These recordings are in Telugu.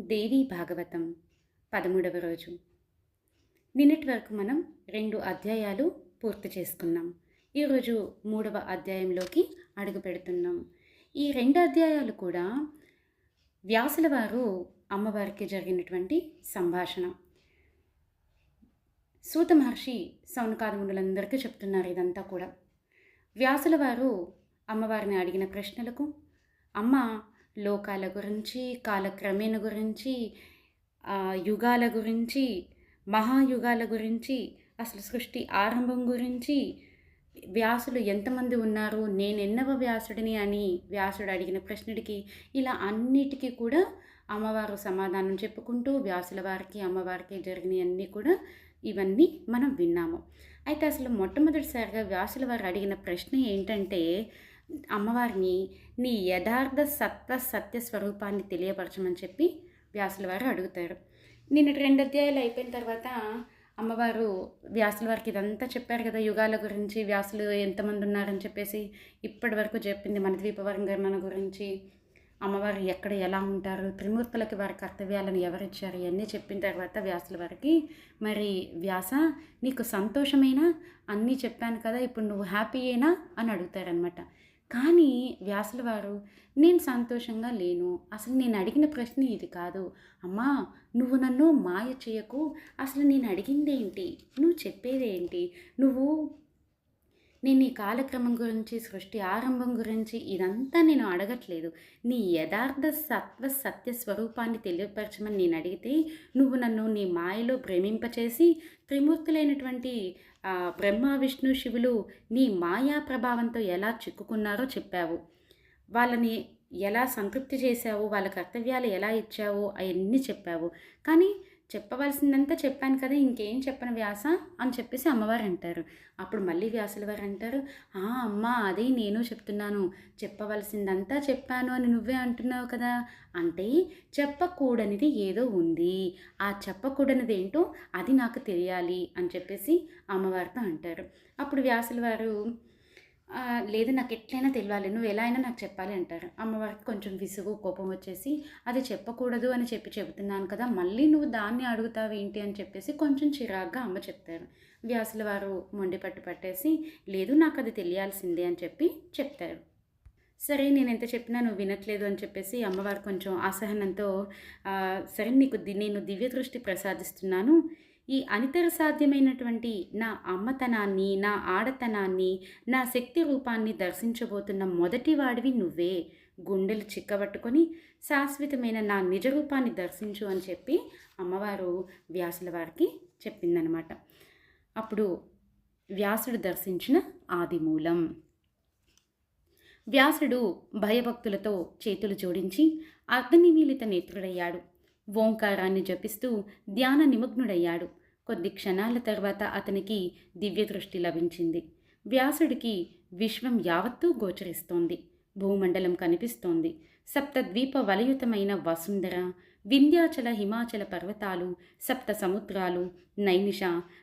దేవీ భాగవతం పదమూడవ రోజు. నిన్నటి వరకు మనం రెండు అధ్యాయాలు పూర్తి చేసుకున్నాం. ఈరోజు మూడవ అధ్యాయంలోకి అడుగు పెడుతున్నాం. ఈ రెండు అధ్యాయాలు కూడా వ్యాసుల వారు అమ్మవారికి జరిగినటువంటి సంభాషణ. సూత మహర్షి సౌనకాదమునులందరికీ చెప్తున్నారు ఇదంతా కూడా. వ్యాసుల వారు అమ్మవారిని అడిగిన ప్రశ్నలకు అమ్మ లోకాల గురించి కాలక్రమేణ గురించి యుగాల గురించి మహాయుగాల గురించి అసలు సృష్టి ఆరంభం గురించి వ్యాసులు ఎంతమంది ఉన్నారు నేను ఎన్నవ వ్యాసుడిని అని వ్యాసుడు అడిగిన ప్రశ్నడికి ఇలా అన్నిటికీ కూడా అమ్మవారు సమాధానం చెప్పుకుంటూ వ్యాసుల వారికి అమ్మవారికి జరిగినవన్నీ కూడా ఇవన్నీ మనం విన్నాము. అయితే అసలు మొట్టమొదటిసారిగా వ్యాసుల వారు అడిగిన ప్రశ్న ఏంటంటే అమ్మవారిని నీ యథార్థ సత్వ సత్య స్వరూపాన్ని తెలియపరచమని చెప్పి వ్యాసుల వారు అడుగుతారు. నిన్నటి రెండు అధ్యాయాలు అయిపోయిన తర్వాత అమ్మవారు వ్యాసుల వారికి ఇదంతా చెప్పారు కదా యుగాల గురించి వ్యాసులు ఎంతమంది ఉన్నారని చెప్పేసి ఇప్పటి వరకు చెప్పింది మన ద్వీపవరంగరణ గురించి. అమ్మవారు ఎక్కడ ఎలా ఉంటారు త్రిమూర్తులకి వారి కర్తవ్యాలను ఎవరిచ్చారు ఇవన్నీ చెప్పిన తర్వాత వ్యాసుల వారికి మరి వ్యాస నీకు సంతోషమైనా? అన్నీ చెప్పాను కదా ఇప్పుడు నువ్వు హ్యాపీయేనా అని అడుగుతారనమాట కానీ వ్యాసుల వారు నేను సంతోషంగా లేను. అసలు నేను అడిగిన ప్రశ్న ఇది కాదు. అమ్మా నువ్వు నన్ను మాయ చేయకు. అసలు నేను అడిగిందేంటి నువ్వు చెప్పేదేంటి నువ్వు నేను ఈ కాలక్రమం గురించి సృష్టి ఆరంభం గురించి ఇదంతా నేను అడగట్లేదు. నీ యథార్థ సత్వ సత్య స్వరూపాన్ని తెలియపరచమని నేను అడిగితే నువ్వు నన్ను నీ మాయలో భ్రమింపచేసి త్రిమూర్తులైనటువంటి బ్రహ్మ విష్ణు శివులు నీ మాయా ప్రభావంతో ఎలా చిక్కుకున్నారో చెప్పావు. వాళ్ళని ఎలా సంతృప్తి చేశావు? వాళ్ళ కర్తవ్యాలు ఎలా ఇచ్చావు? అవన్నీ చెప్పావు. కానీ చెప్పవలసిందంతా చెప్పాను కదా ఇంకేం చెప్పను వ్యాస? అని చెప్పేసి అమ్మవారు అంటారు. అప్పుడు మళ్ళీ వ్యాసుల వారు అంటారు "ఆ, అమ్మ అదే నేను చెప్తున్నాను. చెప్పవలసిందంతా చెప్పాను అని నువ్వే అంటున్నావు కదా? అంటే చెప్పకూడనిది ఏదో ఉంది. ఆ చెప్పకూడనిది ఏంటో అది నాకు తెలియాలి అని చెప్పేసి అమ్మవారితో అంటారు. అప్పుడు వ్యాసుల వారు లేదు నాకు ఎట్లయినా తెలియాలి నువ్వు ఎలా అయినా నాకు చెప్పాలి అంటారు. అమ్మవారికి కొంచెం విసుగు కోపం వచ్చేసి అది చెప్పకూడదు అని చెప్పి చెబుతున్నాను కదా మళ్ళీ నువ్వు దాన్ని అడుగుతావు ఏంటి అని చెప్పేసి కొంచెం చిరాగ్గా అమ్మ చెప్తారు. వ్యాసుల వారు మొండి పట్టు పట్టేసి లేదు నాకు అది తెలియాల్సిందే అని చెప్పి చెప్తారు. సరే నేను ఎంత చెప్పినా నువ్వు వినట్లేదు అని చెప్పేసి అమ్మవారు కొంచెం అసహనంతో సరే నీకు నేను దివ్య దృష్టి ప్రసాదిస్తున్నాను ఈ అనితర సాధ్యమైనటువంటి నా అమ్మతనాన్ని నా ఆడతనాన్ని నా శక్తి రూపాన్ని దర్శించబోతున్న మొదటి వాడివి నువ్వే. గుండెలు చిక్కబట్టుకొని శాశ్వతమైన నా నిజ రూపాన్ని దర్శించు అని చెప్పి అమ్మవారు వ్యాసుల వారికి చెప్పిందనమాట. అప్పుడు వ్యాసుడు దర్శించిన ఆదిమూలం. వ్యాసుడు భయభక్తులతో చేతులు జోడించి అర్ధనిమీలిత నేత్రుడయ్యాడు. ఓంకారాన్ని జపిస్తూ ధ్యాన నిమగ్నుడయ్యాడు. కొద్ది క్షణాల తర్వాత అతనికి దివ్యదృష్టి లభించింది. వ్యాసుడికి విశ్వం యావత్తూ గోచరిస్తోంది. భూమండలం కనిపిస్తోంది. సప్తద్వీప వలయుతమైన వసుంధర వింధ్యాచల హిమాచల పర్వతాలు సప్త సముద్రాలు నైమిష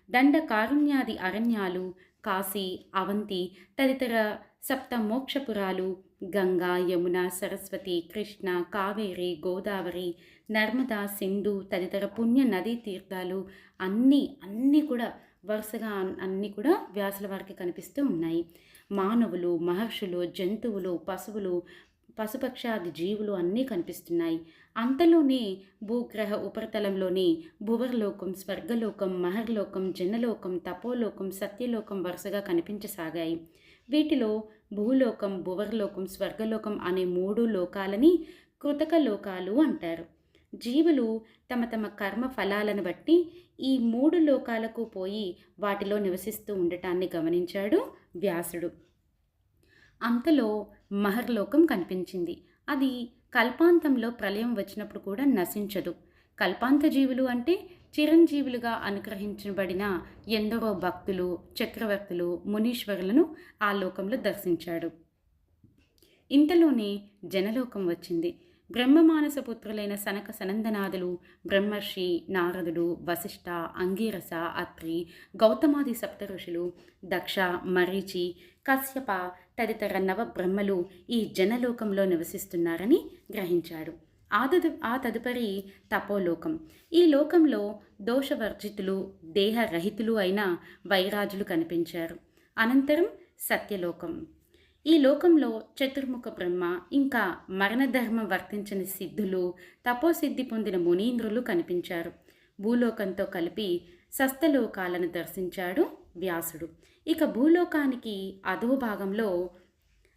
దండ కారుణ్యాది అరణ్యాలు కాశీ అవంతి తదితర సప్త మోక్షపురాలు గంగా యమున సరస్వతి కృష్ణ కావేరి గోదావరి నర్మదా సింధు తదితర పుణ్య నదీ తీర్థాలు అన్నీ అన్నీ కూడా వరుసగా అన్నీ కూడా వ్యాసుల వారికి కనిపిస్తూ ఉన్నాయి. మానవులు మహర్షులు జంతువులు పశువులు పశుపక్షాది జీవులు అన్నీ కనిపిస్తున్నాయి. అంతలోనే భూగ్రహ ఉపరితలంలోని భువర్లోకం స్వర్గలోకం మహర్లోకం జనలోకం తపోలోకం సత్యలోకం వరుసగా కనిపించసాగాయి. వీటిలో భూలోకం భువర్లోకం స్వర్గలోకం అనే మూడు లోకాలని కృతక లోకాలు అంటారు. జీవులు తమ తమ కర్మ ఫలాలను బట్టి ఈ మూడు లోకాలకు పోయి వాటిలో నివసిస్తూ ఉండటాన్ని గమనించాడు వ్యాసుడు. అంతలో మహర్లోకం కనిపించింది. అది కల్పాంతంలో ప్రళయం వచ్చినప్పుడు కూడా నశించదు. కల్పాంత జీవులు అంటే చిరంజీవులుగా అనుగ్రహించబడిన ఎందరో భక్తులు చక్రవర్తులు మునీశ్వరులను ఆ లోకంలో దర్శించాడు. ఇంతలోనే జనలోకం వచ్చింది. బ్రహ్మమానస పుత్రులైన సనక సనందనాథులు బ్రహ్మర్షి నారదుడు వశిష్ఠ అంగీరస అత్రి గౌతమాది సప్త ఋషులు దక్ష మరీచి కశ్యప తదితర నవ బ్రహ్మలు ఈ జనలోకంలో నివసిస్తున్నారని గ్రహించాడు. ఆ తదు ఆ తదుపరి తపోలోకం. ఈ లోకంలో దోషవర్జితులు దేహరహితులు అయిన వైరాజులు కనిపించారు. అనంతరం సత్యలోకం. ఈ లోకంలో చతుర్ముఖ బ్రహ్మ ఇంకా మరణధర్మం వర్తించని సిద్ధులు తపోసిద్ధి పొందిన మునీంద్రులు కనిపించారు. భూలోకంతో కలిపి సస్తలోకాలను దర్శించాడు వ్యాసుడు. ఇక భూలోకానికి అధో భాగంలో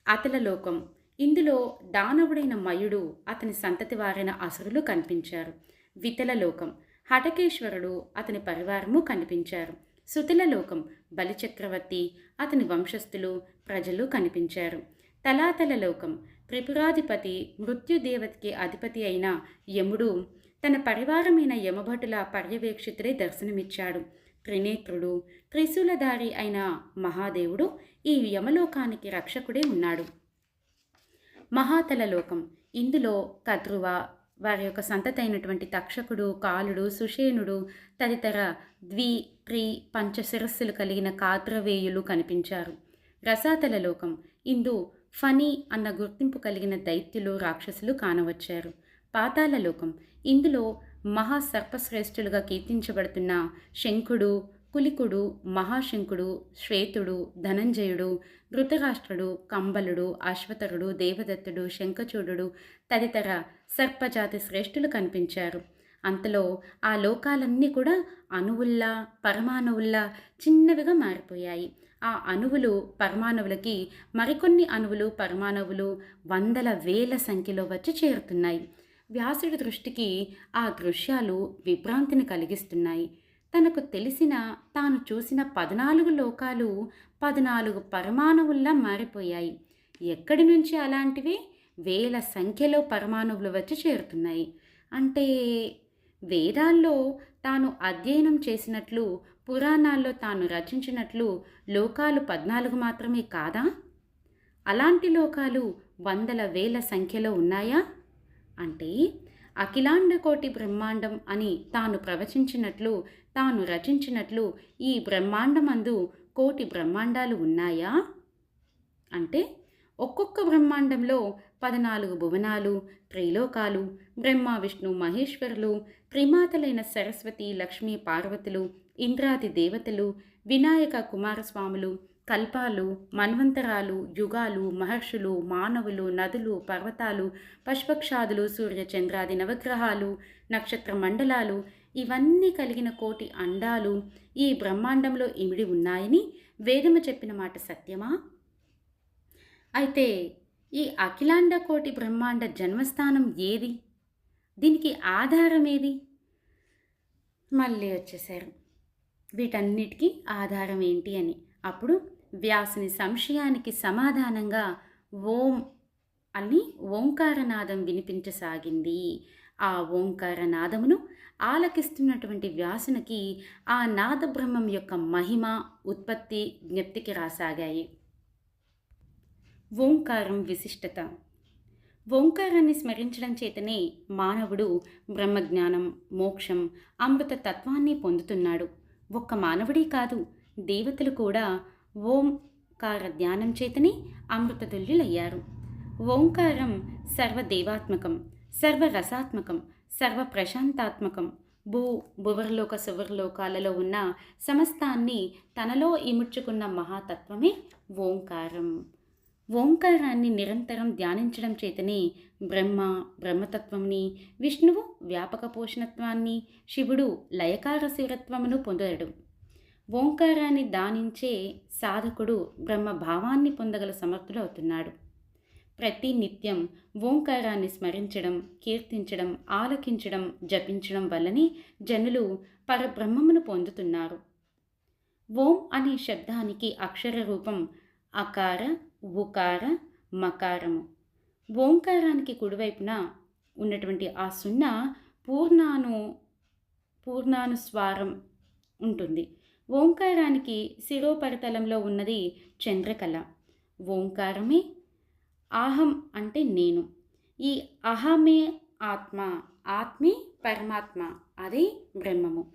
అతలలోకం ఇందులో దానవుడైన మయుడు అతని సంతతి వారైన అసురులు కనిపించారు. వితల లోకం. హటకేశ్వరుడు అతని పరివారము కనిపించారు. సుతిల లోకం బలిచక్రవర్తి అతని వంశస్థులు ప్రజలు కనిపించారు. తలాతల లోకం త్రిపురాధిపతి మృత్యుదేవతకి అధిపతి అయిన యముడు తన పరివారమైన యమభటుల పర్యవేక్షితుడే దర్శనమిచ్చాడు. త్రినేత్రుడు త్రిశూలధారి అయిన మహాదేవుడు ఈ యమలోకానికి రక్షకుడే ఉన్నాడు. మహాతలలోకం ఇందులో కద్రువ వారి యొక్క సంతతైనటువంటి తక్షకుడు కాలుడు సుషేనుడు తదితర ద్వి త్రి పంచ శిరస్సులు కలిగిన కాత్రవేయులు కనిపించారు. రసాతల లోకం ఇందు ఫనీ అన్న గుర్తింపు కలిగిన దైత్యులు రాక్షసులు కానవచ్చారు. పాతాళలోకం ఇందులో మహాసర్పశ్రేష్ఠులుగా కీర్తించబడుతున్న శంకుడు కులికుడు మహాశంకుడు శ్వేతుడు ధనంజయుడు ధృతరాష్ట్రుడు కంబలుడు అశ్వతరుడు దేవదత్తుడు శంఖచూడు తదితర సర్పజాతి శ్రేష్ఠులు కనిపించారు. అంతలో ఆ లోకాలన్నీ కూడా అణువుల్లా పరమాణువుల్లా చిన్నవిగా మారిపోయాయి. ఆ అణువులు పరమాణువులకి మరికొన్ని అణువులు పరమాణువులు వందల వేల సంఖ్యలో వచ్చి చేరుతున్నాయి. వ్యాసుడి దృష్టికి ఆ దృశ్యాలు విభ్రాంతిని కలిగిస్తున్నాయి. తనకు తెలిసిన తాను చూసిన పద్నాలుగు లోకాలు పద్నాలుగు పరమాణువుల్లా మారిపోయాయి. ఎక్కడి నుంచి అలాంటివి? వేల సంఖ్యలో పరమాణువులు వచ్చి చేరుతున్నాయి. అంటే వేదాల్లో తాను అధ్యయనం చేసినట్లు పురాణాల్లో తాను రచించినట్లు లోకాలు పద్నాలుగు మాత్రమే కాదా? అలాంటి లోకాలు వందల వేల సంఖ్యలో ఉన్నాయా? అంటే అఖిలాండ కోటి బ్రహ్మాండం అని తాను ప్రవచించినట్లు తాను రచించినట్లు ఈ బ్రహ్మాండమందు కోటి బ్రహ్మాండాలు ఉన్నాయా? అంటే ఒక్కొక్క బ్రహ్మాండంలో పద్నాలుగు భువనాలు త్రైలోకాలు బ్రహ్మ విష్ణు మహేశ్వరులు త్రిమాతలైన సరస్వతి లక్ష్మీ పార్వతులు ఇంద్రాది దేవతలు వినాయక కుమారస్వాములు కల్పాలు మన్వంతరాలు యుగాలు మహర్షులు మానవులు నదులు పర్వతాలు పశుపక్షాదులు సూర్యచంద్రాది నవగ్రహాలు నక్షత్ర మండలాలు ఇవన్నీ కలిగిన కోటి అండాలు ఈ బ్రహ్మాండంలో ఇమిడి ఉన్నాయని వేదము చెప్పిన మాట సత్యమా? అయితే ఈ అఖిలాండ కోటి బ్రహ్మాండ జన్మస్థానం ఏది? దీనికి ఆధారం ఏది? మళ్ళీ వచ్చేసారు. వీటన్నిటికీ ఆధారం ఏంటి అని. అప్పుడు వ్యాసుని సంశయానికి సమాధానంగా ఓం అని ఓంకారనాదం వినిపించసాగింది. ఆ ఓంకారనాదమును ఆలకిస్తున్నటువంటి వ్యాసునికి ఆ నాదబ్రహ్మం యొక్క మహిమ ఉత్పత్తి జ్ఞప్తికి రాసాగాయి. ఓంకారం విశిష్టత. ఓంకారాన్ని స్మరించడం చేతనే మానవుడు బ్రహ్మజ్ఞానం మోక్షం అమృత తత్వాన్ని పొందుతున్నాడు. ఒక్క మానవుడే కాదు దేవతలు కూడా ఓంకార ధ్యానం చేతనే అమృతతుల్యులయ్యారు. ఓంకారం సర్వదేవాత్మకం సర్వరసాత్మకం సర్వ ప్రశాంతాత్మకం భూ భువర్లోక సువర్లోకాలలో ఉన్న సమస్తాన్ని తనలో ఇముడ్చుకున్న మహాతత్వమే ఓంకారం. ఓంకారాన్ని నిరంతరం ధ్యానించడం చేతనే బ్రహ్మ బ్రహ్మతత్వంని విష్ణువు వ్యాపక పోషణత్వాన్ని శివుడు లయకార శివత్వమును పొందడు ఓంకారాన్ని దానించే సాధకుడు బ్రహ్మ భావాన్ని పొందగల సమర్థుడు అవుతున్నాడు. ప్రతి నిత్యం ఓంకారాన్ని స్మరించడం కీర్తించడం ఆలకించడం జపించడం వల్లనే జనులు పరబ్రహ్మమును పొందుతున్నారు. ఓం అనే శబ్దానికి అక్షర రూపం అకార ఉకార మకారము. ఓంకారానికి కుడివైపున ఉన్నటువంటి ఆ సున్నా పూర్ణాను పూర్ణానుస్వారం ఉంటుంది. ఓంకారానికి శిరోపరితలంలో ఉన్నది చంద్రకళ. ఓంకారమే ఆహం అంటే నేను. ఈ అహమే ఆత్మ ఆత్మే పరమాత్మ అదే బ్రహ్మము.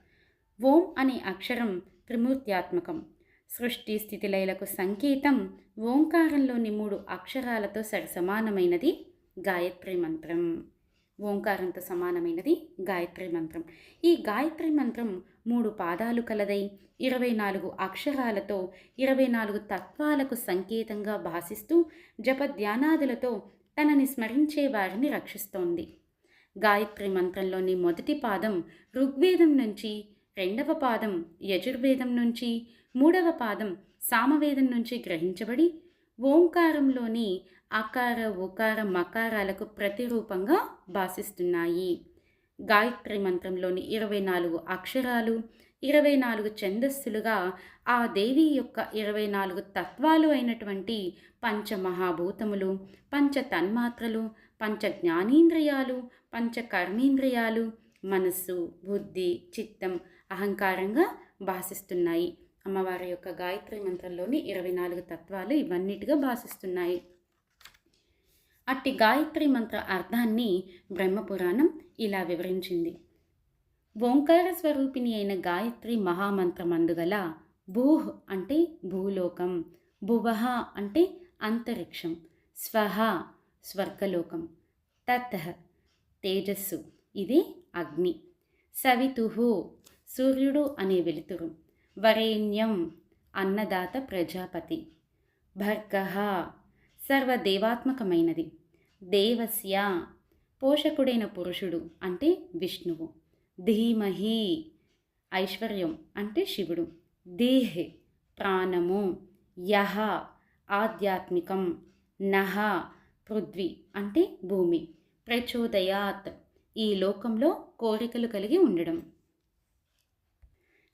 ఓం అనే అక్షరం త్రిమూర్త్యాత్మకం. సృష్టి స్థితిలయలకు సంకేతం ఓంకారంలోని మూడు అక్షరాలతో సరిసమానమైనది గాయత్రి మంత్రం. ఓంకారంతో సమానమైనది గాయత్రి మంత్రం. ఈ గాయత్రి మంత్రం మూడు పాదాలు కలదై ఇరవై నాలుగు అక్షరాలతో ఇరవై నాలుగు తత్వాలకు సంకేతంగా భాసిస్తూ జపధ్యానాదులతో తనని స్మరించే వారిని రక్షిస్తోంది. గాయత్రి మంత్రంలోని మొదటి పాదం ఋగ్వేదం నుంచి రెండవ పాదం యజుర్వేదం నుంచి మూడవ పాదం సామవేదం నుంచి గ్రహించబడి ఓంకారంలోని అకార ఉకార మకారాలకు ప్రతిరూపంగా భాసిస్తున్నాయి గాయత్రి మంత్రంలోని ఇరవై నాలుగు అక్షరాలు ఇరవై నాలుగు ఛందస్సులుగా ఆ దేవి యొక్క ఇరవై నాలుగు తత్వాలు అయినటువంటి పంచమహాభూతములు పంచ తన్మాత్రలు పంచ జ్ఞానేంద్రియాలు పంచ కర్మేంద్రియాలు మనస్సు బుద్ధి చిత్తం అహంకారంగా భాషిస్తున్నాయి. అమ్మవారి యొక్క గాయత్రి మంత్రంలోని ఇరవై నాలుగు తత్వాలు ఇవన్నిటిగా భాషిస్తున్నాయి. అట్టి గాయత్రి మంత్ర అర్థాన్ని బ్రహ్మపురాణం ఇలా వివరించింది. ఓంకార స్వరూపిణి అయిన గాయత్రి మహామంత్రమందుగల భూహ్ అంటే భూలోకం భువహ అంటే అంతరిక్షం స్వహ స్వర్గలోకం తత్ తేజస్సు ఇది అగ్ని సవితుహు సూర్యుడు అనే వెలుతురు వరేణ్యం అన్నదాత ప్రజాపతి భర్గ సర్వదేవాత్మకమైనది. దేవస్య పోషకుడైన పురుషుడు అంటే విష్ణువు. ధీమహి ఐశ్వర్యం అంటే శివుడు. దేహ్ ప్రాణము. యహ ఆధ్యాత్మికం. నహ పృథ్వీ అంటే భూమి. ప్రచోదయాత్ ఈ లోకంలో కోరికలు కలిగి ఉండడం.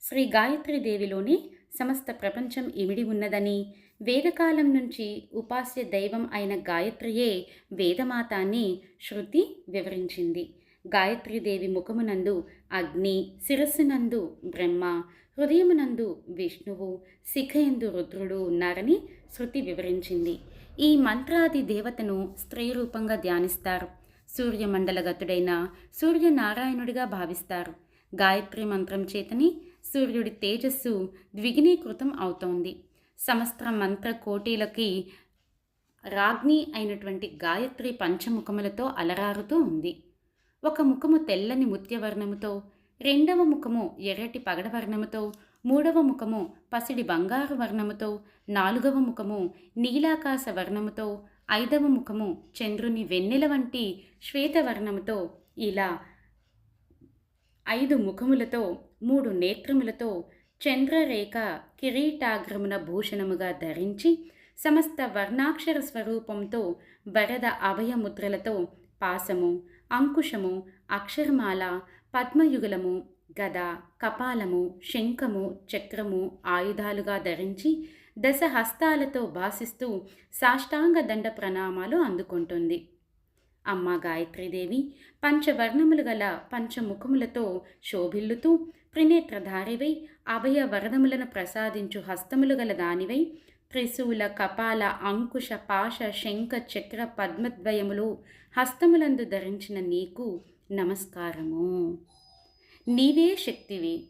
శ్రీ గాయత్రీదేవిలోనే సమస్త ప్రపంచం ఇమిడి ఉన్నదని వేదకాలం నుంచి ఉపాస్య దైవం అయిన గాయత్రియే వేదమాత అని శృతి వివరించింది. గాయత్రీదేవి ముఖమునందు అగ్ని శిరస్సునందు బ్రహ్మ హృదయమునందు విష్ణువు శిఖయందు రుద్రుడు ఉన్నారని శృతి వివరించింది. ఈ మంత్రాది దేవతను స్త్రీ రూపంగా ధ్యానిస్తారు. సూర్యమండలగతుడైన సూర్యనారాయణుడిగా భావిస్తారు. గాయత్రి మంత్రం చేతని సూర్యుడి తేజస్సు ద్విగుణీకృతం అవుతోంది. సమస్త మంత్ర కోటీలకి రాజ్ఞి అయినటువంటి గాయత్రి పంచముఖములతో అలరారుతూ ఉంది. ఒక ముఖము తెల్లని ముత్యవర్ణముతో రెండవ ముఖము ఎర్రటి పగడవర్ణముతో మూడవ ముఖము పసిడి బంగారు వర్ణముతో నాలుగవ ముఖము నీలాకాశ వర్ణముతో ఐదవ ముఖము చంద్రుని వెన్నెల వంటి శ్వేతవర్ణముతో ఇలా ఐదు ముఖములతో మూడు నేత్రములతో చంద్రరేఖ కిరీటాగ్రమున భూషణముగా ధరించి సమస్త వర్ణాక్షర స్వరూపంతో వరద అభయముద్రలతో పాసము అంకుశము అక్షరమాల పద్మయుగలము గద కపాలము శంఖము చక్రము ఆయుధాలుగా ధరించి దశ హస్తాలతో భాసిస్తూ సాష్టాంగ దండ ప్రణామాలు అందుకుంటుంది. అమ్మ గాయత్రీదేవి పంచవర్ణములు గల పంచముఖములతో శోభిల్లుతూ త్రినేత్రధారివై అభయ వరదములను ప్రసాదించు హస్తములు గల దానివై త్రిశూల కపాల అంకుశ పాశ శంఖ చక్ర పద్మద్వయములు హస్తములందు ధరించిన నీకు నమస్కారము. నీవే శక్తివి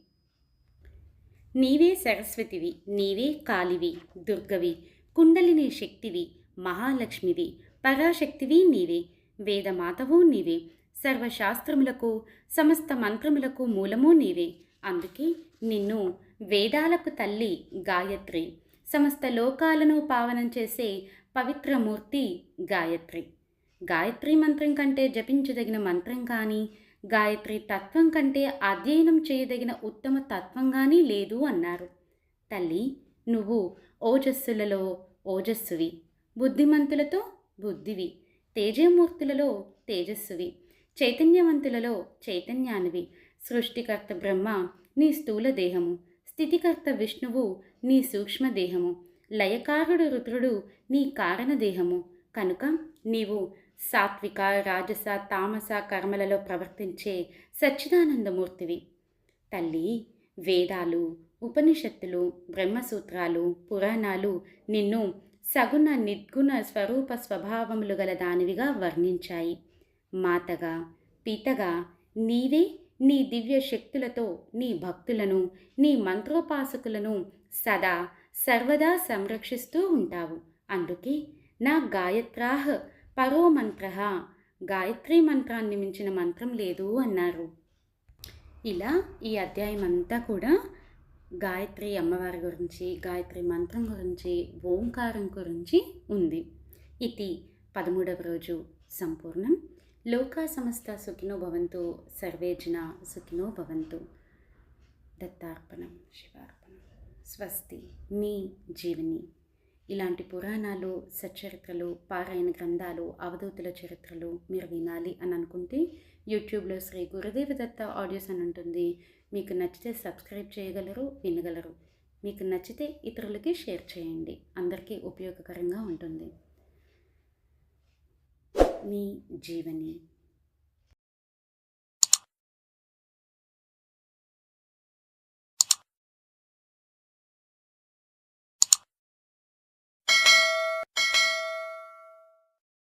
నీవే సరస్వతివి నీవే కాలివి దుర్గవి కుండలిని శక్తివి మహాలక్ష్మివి పరాశక్తివి నీవే వేదమాతవు నీవే సర్వశాస్త్రములకు సమస్త మంత్రములకు మూలము నీవే అందుకే నిన్ను వేదాలకు తల్లి గాయత్రి సమస్త లోకాలను పావనం చేసే పవిత్రమూర్తి గాయత్రి. గాయత్రి మంత్రం కంటే జపించదగిన మంత్రం కానీ గాయత్రి తత్వం కంటే అధ్యయనం చేయదగిన ఉత్తమ తత్వం కానీ లేదు అన్నారు. తల్లి నువ్వు ఓజస్సులలో ఓజస్సువి బుద్ధిమంతులతో బుద్ధివి తేజమూర్తులలో తేజస్సువి చైతన్యవంతులలో చైతన్యానివి సృష్టికర్త బ్రహ్మ నీ స్థూల దేహము. స్థితికర్త విష్ణువు నీ సూక్ష్మదేహము లయకారుడు రుద్రుడు నీ కారణదేహము కనుక నీవు సాత్విక రాజస తామస కర్మలలో ప్రవర్తించే సచ్చిదానందమూర్తివి. తల్లి వేదాలు ఉపనిషత్తులు బ్రహ్మసూత్రాలు పురాణాలు నిన్ను సగుణ నిర్గుణ స్వరూప స్వభావములు గల దానివిగా వర్ణించాయి. మాతగా పితగా నీవే నీ దివ్య శక్తులతో నీ భక్తులను నీ మంత్రోపాసకులను సదా సర్వదా సంరక్షిస్తూ ఉంటావు. అందుకే నా గాయత్రాహ్ పరోమంత్ర గాయత్రి మంత్రాన్ని మించిన మంత్రం లేదు అన్నారు. ఇలా ఈ అధ్యాయం అంతా కూడా గాయత్రి అమ్మవారి గురించి గాయత్రి మంత్రం గురించి ఓంకారం గురించి ఉంది. ఇది పదమూడవ రోజు సంపూర్ణం. లోకా సమస్త సుఖినో భవంతు సర్వేజన సుఖినో భవంతు. దత్తార్పణం శివార్పణం. స్వస్తి మీ జీవని. ఇలాంటి పురాణాలు సచ్చరిత్రలు పారాయణ గ్రంథాలు అవధూతుల చరిత్రలు మీరు వినాలి అని అనుకుంటే యూట్యూబ్లో శ్రీ గురుదేవ దత్త ఆడియోస్ అని ఉంటుంది. మీకు నచ్చితే సబ్స్క్రైబ్ చేయగలరు వినగలరు. మీకు నచ్చితే ఇతరులకి షేర్ చేయండి. అందరికీ ఉపయోగకరంగా ఉంటుంది. మీ జీవని